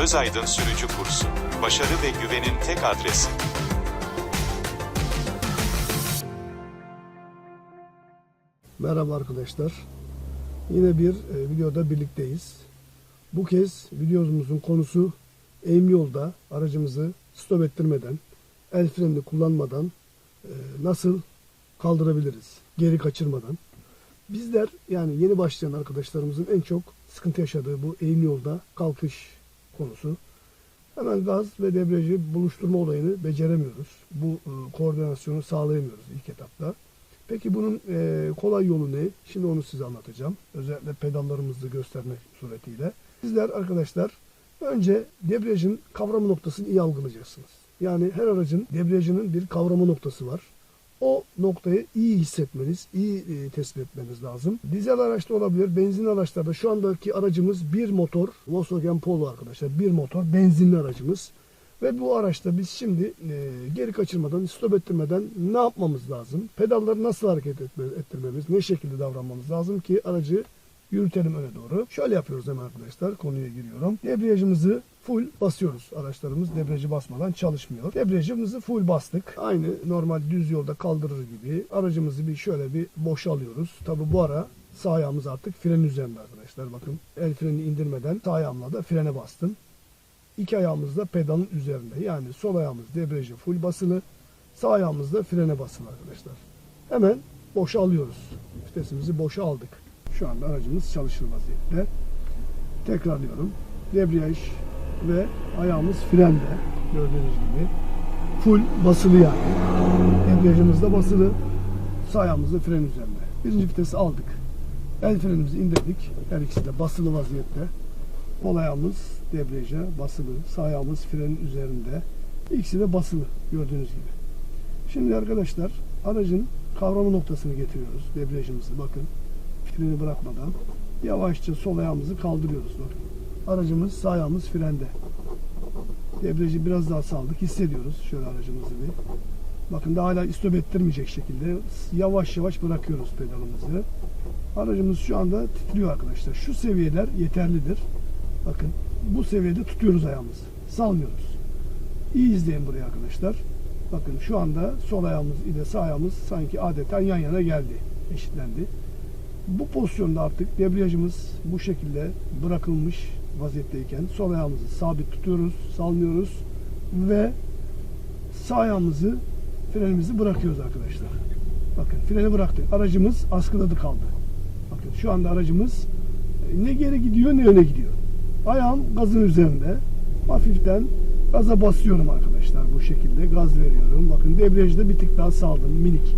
Özaydın Sürücü Kursu. Başarı ve güvenin tek adresi. Merhaba arkadaşlar. Yine bir e, videoda birlikteyiz. Bu kez videomuzun konusu eğim yolda aracımızı stop ettirmeden, el frenini kullanmadan e, nasıl kaldırabiliriz? Geri kaçırmadan. Bizler yani yeni başlayan arkadaşlarımızın en çok sıkıntı yaşadığı bu eğim yolda kalkış konusu. Hemen gaz ve debriyajı buluşturma olayını beceremiyoruz. Bu e, koordinasyonu sağlayamıyoruz ilk etapta. Peki bunun e, kolay yolu ne? Şimdi onu size anlatacağım. Özellikle pedallarımızı göstermek suretiyle. Sizler arkadaşlar önce debriyajın kavrama noktasını iyi algılayacaksınız. Yani her aracın debriyajının bir kavrama noktası var. O noktayı iyi hissetmeniz, iyi e, tespit etmeniz lazım. Dizel araçta olabilir, benzin araçlarda şu andaki aracımız bir motor, Volkswagen Polo arkadaşlar, bir motor, benzinli aracımız. Ve bu araçta biz şimdi e, geri kaçırmadan, stop ettirmeden ne yapmamız lazım? Pedalları nasıl hareket etme, ettirmemiz, ne şekilde davranmamız lazım ki aracı yürütelim öne doğru. Şöyle yapıyoruz hemen arkadaşlar. Konuya giriyorum. Debriyajımızı full basıyoruz. Araçlarımız debriyajı basmadan çalışmıyor. Debriyajımızı full bastık. Aynı normal düz yolda kaldırır gibi aracımızı bir şöyle bir boşalıyoruz. Tabi bu ara sağ ayağımız artık fren üzerinde arkadaşlar. Bakın el frenini indirmeden sağ ayağımla da frene bastım. İki ayağımız da pedalın üzerinde. Yani sol ayağımız debriyajı full basılı. Sağ ayağımız da frene basılı arkadaşlar. Hemen boşa alıyoruz. Vitesimizi boşa aldık. Şu anda aracımız çalışır vaziyette. Tekrarlıyorum. Debriyaj ve ayağımız frende. Gördüğünüz gibi. Full basılı yani. Debriyajımız da basılı. Sağ ayağımız da fren üzerinde. Birinci vitesi aldık. El frenimizi indirdik. Her ikisi de basılı vaziyette. Sol ayağımız debriyaja basılı. Sağ ayağımız frenin üzerinde. İkisi de basılı gördüğünüz gibi. Şimdi arkadaşlar aracın kavrama noktasını getiriyoruz. Debriyajımızı bakın. Freni bırakmadan. Yavaşça sol ayağımızı kaldırıyoruz. Bakın. Aracımız sağ ayağımız frende. Debriyajı biraz daha saldık. Hissediyoruz şöyle aracımızı bir. Bakın daha hala istop ettirmeyecek şekilde yavaş yavaş bırakıyoruz pedalımızı. Aracımız şu anda titriyor arkadaşlar. Şu seviyeler yeterlidir. Bakın bu seviyede tutuyoruz ayağımızı. Salmıyoruz. İyi izleyin burayı arkadaşlar. Bakın şu anda sol ayağımız ile sağ ayağımız sanki adeta yan yana geldi. Eşitlendi. Bu pozisyonda artık debriyajımız bu şekilde bırakılmış vaziyetteyken sol ayağımızı sabit tutuyoruz, salmıyoruz ve sağ ayağımızı frenimizi bırakıyoruz arkadaşlar. Bakın freni bıraktık. Aracımız askıladı kaldı. Bakın şu anda aracımız e, ne geri gidiyor ne öne gidiyor. Ayağım gazın üzerinde. Hafiften gaza basıyorum arkadaşlar bu şekilde. Gaz veriyorum. Bakın debriyajda bir tık daha saldım. Minik.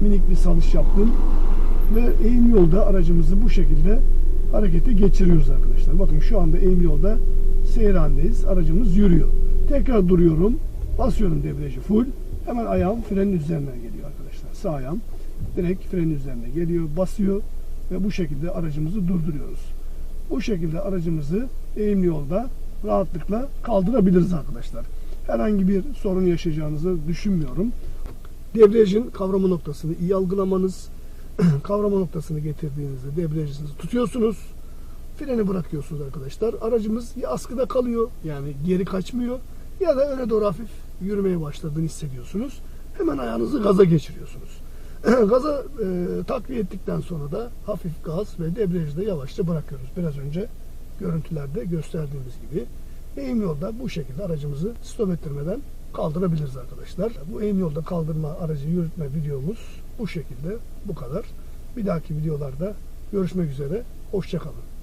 Minik bir salış yaptım. Ve eğim yolda aracımızı bu şekilde harekete geçiriyoruz arkadaşlar. Bakın şu anda eğim yolda seyir. Aracımız yürüyor. Tekrar duruyorum. Basıyorum debriyajı full. Hemen ayağım frenin üzerine geliyor arkadaşlar. Sağ ayağım direkt frenin üzerine geliyor. Basıyor ve bu şekilde aracımızı durduruyoruz. Bu şekilde aracımızı eğimli yolda rahatlıkla kaldırabiliriz arkadaşlar. Herhangi bir sorun yaşayacağınızı düşünmüyorum. Debriyajın kavrama noktasını iyi algılamanız, kavrama noktasını getirdiğinizde debriyajınızı tutuyorsunuz. Freni bırakıyorsunuz arkadaşlar. Aracımız ya askıda kalıyor yani geri kaçmıyor ya da öne doğru hafif yürümeye başladığını hissediyorsunuz. Hemen ayağınızı gaza geçiriyorsunuz. Gaza e, takviye ettikten sonra da hafif gaz ve debriyajı da yavaşça bırakıyoruz. Biraz önce görüntülerde gösterdiğimiz gibi. Eğim yolda bu şekilde aracımızı stop ettirmeden kaldırabiliriz arkadaşlar. Bu eğim yolda kaldırma aracı yürütme videomuz bu şekilde bu kadar. Bir dahaki videolarda görüşmek üzere. Hoşçakalın.